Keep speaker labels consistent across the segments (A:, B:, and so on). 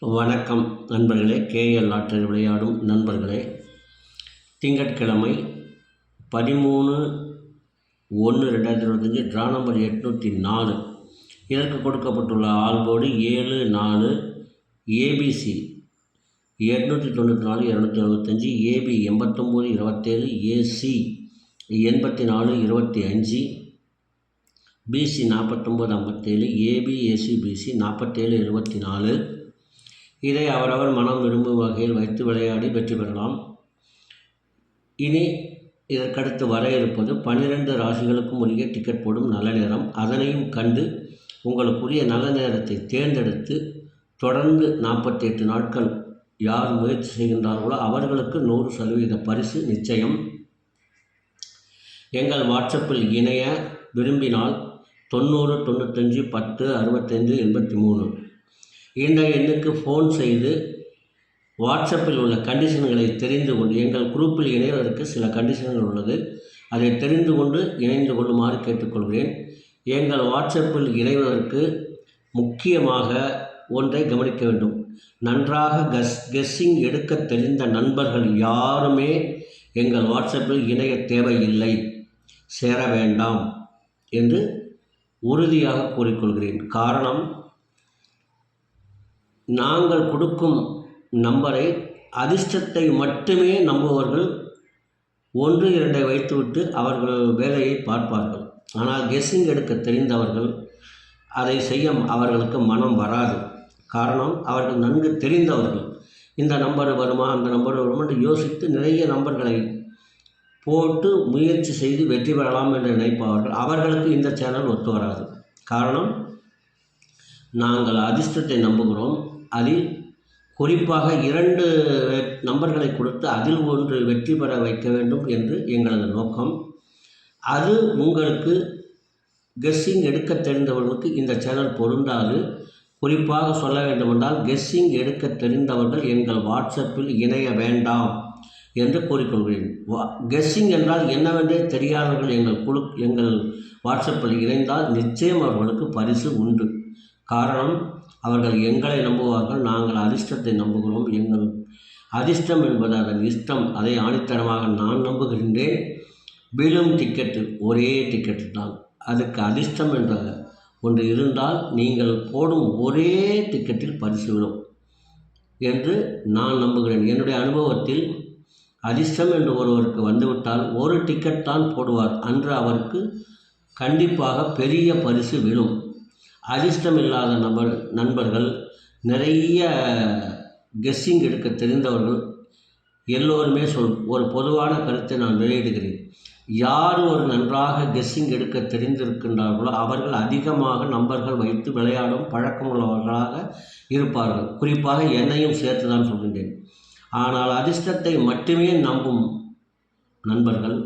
A: வணக்கம் நண்பர்களே. கேஎல் ஆற்றில் விளையாடும் நண்பர்களே. திங்கட்கிழமை பதிமூணு ஒன்று ரெண்டாயிரத்தி இருபத்தஞ்சி ட்ரா நம்பர் எட்நூற்றி நாலு. இதற்கு கொடுக்கப்பட்டுள்ள ஆல்போர்டு ஏழு நாலு ஏபிசி எட்நூற்றி தொண்ணூற்றி நாலு இரநூத்தி அறுபத்தஞ்சி ஏபி எண்பத்தொம்போது இருபத்தேழு ஏசி எண்பத்தி நாலு இருபத்தி அஞ்சு பிசி நாற்பத்தொம்போது ஐம்பத்தேழு ஏபி ஏசி பிசி நாற்பத்தேழு எழுபத்தி நாலு. இதை அவரவர் மனம் விரும்பும் வகையில் வைத்து விளையாடி வெற்றி பெறலாம். இனி இதற்கடுத்து வர இருப்பது பன்னிரண்டு ராசிகளுக்கும் உரிய டிக்கெட் போடும் நல்ல நேரம். அதனையும் கண்டு உங்களுக்குரிய நல்ல நேரத்தை தேர்ந்தெடுத்து தொடர்ந்து நாற்பத்தி எட்டு நாட்கள் யார் முயற்சி செய்கின்றார்களோ அவர்களுக்கு நூறு சதவீத பரிசு நிச்சயம். எங்கள் வாட்ஸ்அப்பில் இணைய விரும்பினால் தொண்ணூறு தொண்ணூத்தஞ்சு பத்து அறுபத்தஞ்சு எண்பத்தி மூணு. இந்த எண்ணுக்கு ஃபோன் செய்து வாட்ஸ்அப்பில் உள்ள கண்டிஷன்களை தெரிந்து கொண்டு எங்கள் குரூப்பில் இணைவதற்கு சில கண்டிஷன்கள் உள்ளது. அதை தெரிந்து கொண்டு இணைந்து கொள்ளுமாறு கேட்டுக்கொள்கிறேன். எங்கள் வாட்ஸ்அப்பில் இணைவதற்கு முக்கியமாக ஒன்றை கவனிக்க வேண்டும். நன்றாக கஸ் கெஸ்ஸிங் எடுக்க தெரிந்த நண்பர்கள் யாருமே எங்கள் வாட்ஸ்அப்பில் இணைய தேவையில்லை. சேர வேண்டாம் என்று உறுதியாக கூறிக்கொள்கிறேன். காரணம் நாங்கள் கொடுக்கும் நம்பரை அதிர்ஷ்டத்தை மட்டுமே நம்புபவர்கள் ஒன்று இரண்டை வைத்துவிட்டு அவர்கள் வேலையை பார்ப்பார்கள். ஆனால் கெஸ்ஸிங் எடுக்க தெரிந்தவர்கள் அதை செய்ய அவர்களுக்கு மனம் வராது. காரணம் அவர்கள் நன்கு தெரிந்தவர்கள். இந்த நம்பர் வருமா அந்த நம்பர் வருமா என்று யோசித்து நிறைய நம்பர்களை போட்டு முயற்சி செய்து வெற்றி பெறலாம் என்று நினைப்பவர்கள். அவர்களுக்கு இந்த சேனல் ஒத்து வராது. காரணம் நாங்கள் அதிர்ஷ்டத்தை நம்புகிறோம். அதில் குறிப்பாக இரண்டு நம்பர்களை கொடுத்து அதில் ஒன்று வெற்றி பெற வைக்க வேண்டும் என்று எங்களது நோக்கம். அது உங்களுக்கு கெஸ்ஸிங் எடுக்க தெரிந்தவர்களுக்கு இந்த சேனல் பொருந்தாது. குறிப்பாக சொல்ல வேண்டுமென்றால் கெஸ்ஸிங் எடுக்க தெரிந்தவர்கள் எங்கள் வாட்ஸ்அப்பில் இணைய வேண்டாம் என்று கூறிக்கொள்கிறேன். வா கெஸ்ஸிங் என்றால் என்னவென்றே தெரியாதவர்கள் எங்கள் குழு எங்கள் வாட்ஸ்அப்பில் இணைந்தால் நிச்சயம் அவர்களுக்கு பரிசு உண்டு. காரணம் அவர்கள் எங்களை நம்புவார்கள் நாங்கள் அதிர்ஷ்டத்தை நம்புகிறோம் எங்கள் அதிர்ஷ்டம் என்பது அதன் இஷ்டம். அதை ஆணித்தரமாக நான் நம்புகின்றேன். விழும் டிக்கெட்டு ஒரே டிக்கெட்டு தான். அதுக்கு அதிர்ஷ்டம் என்ற ஒன்று இருந்தால் நீங்கள் போடும் ஒரே டிக்கெட்டில் பரிசு விடும் என்று நான் நம்புகிறேன். என்னுடைய அனுபவத்தில் அதிர்ஷ்டம் என்று ஒருவருக்கு வந்துவிட்டால் ஒரு டிக்கெட் தான் போடுவார். அன்று அவருக்கு கண்டிப்பாக பெரிய பரிசு விழும். அதிர்ஷ்டம் இல்லாத நபர் நண்பர்கள் நிறைய கெஸ்ஸிங் எடுக்க தெரிந்தவர்கள் எல்லோருமே சொல் ஒரு பொதுவான கருத்தை நான் வெளியிடுகிறேன். யார் ஒரு நன்றாக கெஸ்ஸிங் எடுக்க தெரிந்திருக்கின்றார்களோ அவர்கள் அதிகமாக நம்பர்கள் வைத்து விளையாடும் பழக்கமுள்ளவர்களாக இருப்பார்கள். குறிப்பாக என்னையும் சேர்த்து தான் சொல்கின்றேன். ஆனால் அதிர்ஷ்டத்தை மட்டுமே நம்பும் நண்பர்கள்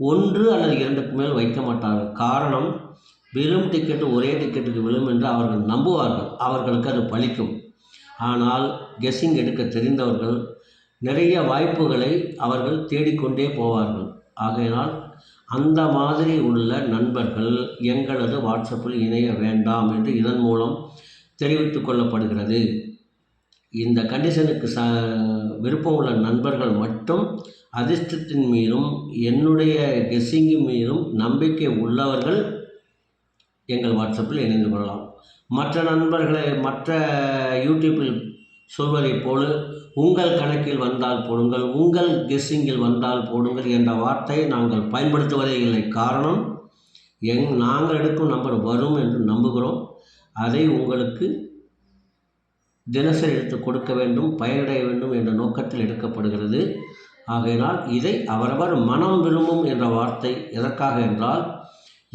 A: ஒன்று அல்லது இரண்டுக்கு மேல் வைக்க மாட்டார்கள். காரணம் வெறும் டிக்கெட்டு ஒரே டிக்கெட்டுக்கு விழும் என்று அவர்கள் நம்புவார்கள். அவர்களுக்கு அது பலிக்கும் ஆனால் கெஸ்ஸிங் எடுக்க தெரிந்தவர்கள் நிறைய வாய்ப்புகளை அவர்கள் தேடிக்கொண்டே போவார்கள். ஆகையினால் அந்த மாதிரி உள்ள நண்பர்கள் எங்களது வாட்ஸ்அப்பில் இணைய வேண்டாம் என்று இதன் மூலம் தெரிவித்து கொள்ளப்படுகிறது. இந்த கண்டிஷனுக்கு ச விருப்பம் உள்ள நண்பர்கள் மட்டும் அதிர்ஷ்டத்தின் மீதும் என்னுடைய கெஸ்ஸிங்கின் மீதும் நம்பிக்கை உள்ளவர்கள் எங்கள் வாட்ஸ்அப்பில் இணைந்து கொள்ளலாம். மற்ற நண்பர்களை மற்ற யூடியூப்பில் சொல்வதைப் போல உங்கள் கணக்கில் வந்தால் போடுங்கள் உங்கள் கெஸ்ஸிங்கில் வந்தால் போடுங்கள் என்ற வார்த்தையை நாங்கள் பயன்படுத்துவதே இல்லை. காரணம் எங் நாங்கள் எடுக்கும் நம்பர் வரும் என்று நம்புகிறோம். அதை உங்களுக்கு தினசரி எடுத்து கொடுக்க வேண்டும் பயனடைய வேண்டும் என்ற நோக்கத்தில் எடுக்கப்படுகிறது. ஆகையினால் இதை அவரவர் மனம் விரும்பும் என்ற வார்த்தை எதற்காக என்றால்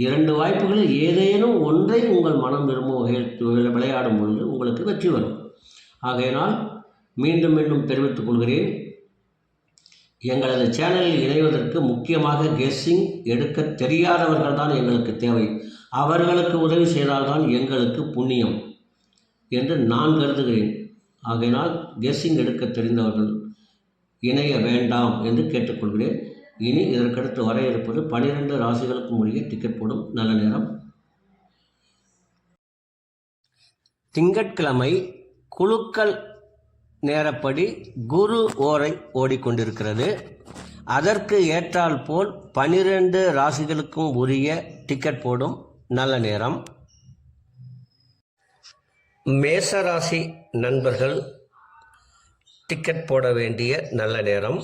A: இரண்டு வாய்ப்புகளில் ஏதேனும் ஒன்றை உங்கள் மனம் விரும்பும் வகையில் விளையாடும் பொழுது உங்களுக்கு வெற்றி வரும். ஆகையினால் மீண்டும் மீண்டும் தெரிவித்துக் கொள்கிறேன் எங்களது சேனலில் இணைவதற்கு முக்கியமாக கெஸ்ஸிங் எடுக்க தெரியாதவர்கள் தான் எங்களுக்கு தேவை. அவர்களுக்கு உதவி செய்தால்தான் எங்களுக்கு புண்ணியம் என்று நான் கருதுகிறேன். ஆகையினால் கெஸ்ஸிங் எடுக்க தெரிந்தவர்கள் இணைய வேண்டாம் என்று கேட்டுக்கொள்கிறேன். இனி இதற்கடுத்து வர இருப்பது பனிரெண்டு ராசிகளுக்கும் உரிய டிக்கெட் போடும். நல்ல நேரம். திங்கட்கிழமை குழுக்கள் நேரப்படி குரு ஓரை ஓடிக்கொண்டிருக்கிறது. அதற்கு ஏற்றால் போல் பனிரெண்டு ராசிகளுக்கும் உரிய டிக்கெட் போடும். நல்ல நேரம். மேசராசி நண்பர்கள் டிக்கெட் போட வேண்டிய நல்ல நேரம்.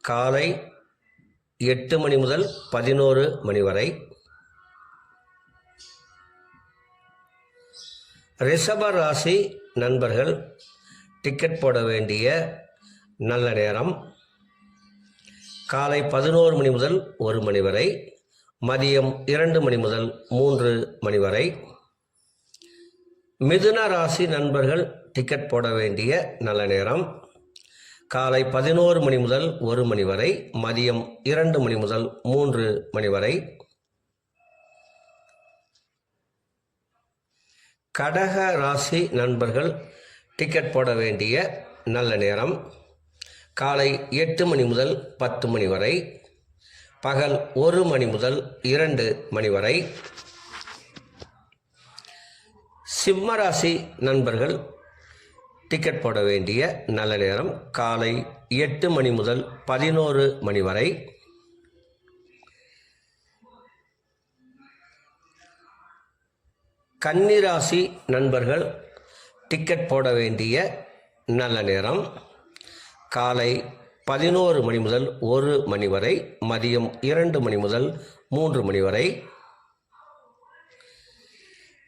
A: காலை எட்டு மணி முதல் பதினோரு மணி வரை. ரிஷப ராசி நண்பர்கள் டிக்கெட் போட வேண்டிய நல்ல நேரம். காலை பதினோரு மணி முதல் ஒரு மணி வரை. மதியம் இரண்டு மணி முதல் மூன்று மணி வரை. மிதுன ராசி நண்பர்கள் டிக்கெட் போட வேண்டிய நல்ல நேரம். காலை பதினோரு மணி முதல் ஒரு மணி வரை மதியம் இரண்டு மணி முதல் மூன்று மணி வரை. கடக ராசி நண்பர்கள் டிக்கெட் போட வேண்டிய நல்ல நேரம். காலை எட்டு மணி முதல் பத்து மணி வரை பகல் ஒரு மணி முதல் இரண்டு மணி வரை. சிம்மராசி நண்பர்கள் டிக்கெட் போட வேண்டிய நல்ல நேரம் காலை எட்டு மணி முதல் பதினோரு மணி வரை. கன்னிராசி நண்பர்கள் டிக்கெட் போட வேண்டிய நல்ல நேரம் காலை பதினோரு மணி முதல் ஒரு மணி வரை மதியம் இரண்டு மணி முதல் மூன்று மணி வரை.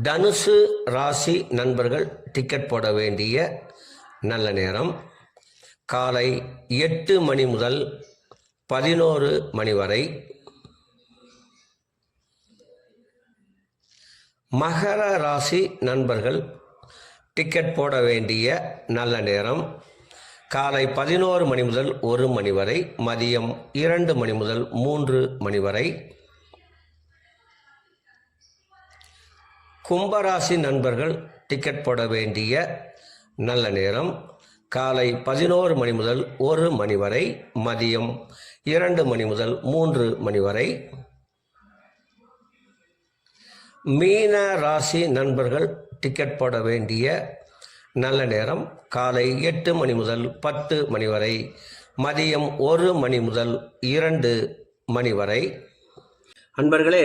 A: தனுசு ராசி நண்பர்கள் டிக்கெட் போட வேண்டிய நல்ல நேரம். காலை எட்டு மணி முதல் பதினோரு மணி வரை. மகர ராசி நண்பர்கள் டிக்கெட் போட வேண்டிய நல்ல நேரம். காலை பதினோரு மணி முதல் ஒரு மணி வரை மதியம் இரண்டு மணி முதல் மூன்று மணி வரை. கும்பராசி நண்பர்கள் டிக்கெட் போட வேண்டிய நல்ல நேரம். காலை பதினோரு மணி முதல் ஒரு மணி வரை மதியம் இரண்டு மணி முதல் மூன்று மணி வரை. மீன ராசி நண்பர்கள் டிக்கெட் போட வேண்டிய நல்ல நேரம். காலை எட்டு மணி முதல் பத்து மணி வரை மதியம் ஒரு மணி முதல் இரண்டு மணி வரை. அன்பர்களே